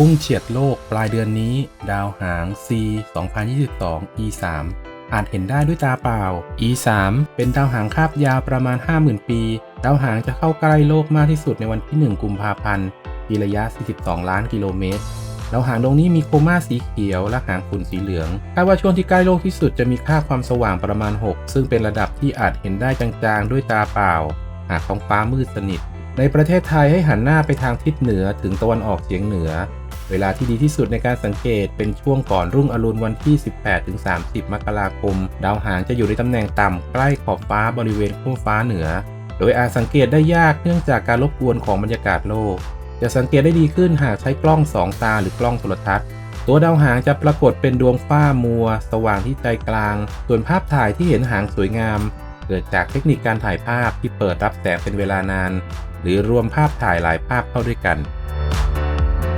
พุ่งเฉียดโลกปลายเดือนนี้ ดาวหาง C 2022 E 3 อาจเห็นได้ด้วยตาเปล่า E 3 เป็นดาวหางคาบยาวประมาณ 50,000 ปี ดาวหางจะเข้าใกล้โลกมากที่สุดในวันที่ 1 กุมภาพันธ์มีระยะ 42 ล้านกิโลเมตรดาวหางดวงนี้มีโคม่าสีเขียวและหางฝุ่นสีเหลืองคาดว่าช่วงที่ใกล้โลกที่สุดจะมีค่าความสว่างประมาณ 6 ซึ่งเป็นระดับที่อาจเห็นได้จางๆ ด้วยตาเปล่า หากท้องฟ้ามืดสนิทในประเทศไทยให้หันหน้าไปทางทิศเหนือถึงตะวันออกเฉียงเหนือ เวลาที่ดีที่สุดในการสังเกตเป็นช่วงก่อนรุ่งอรุณวันที่ 18-30 มกราคม ดาวหางจะอยู่ในตำแหน่งต่ำใกล้ขอบฟ้าบริเวณขั้วฟ้าเหนือ โดยอาจสังเกตได้ยากเนื่องจากการรบกวนของบรรยากาศโลก จะสังเกตได้ดีขึ้นหากใช้กล้องสองตาหรือกล้องโทรทัศน์ตัวดาวหางจะปรากฏเป็นดวงฝ้ามัว สว่างที่ใจกลาง ส่วนภาพถ่ายที่เห็นหางสวยงาม เกิดจากเทคนิคการถ่ายภาพที่เปิดรับแสงเป็นเวลานาน หรือรวมภาพถ่ายหลายภาพเข้าด้วยกัน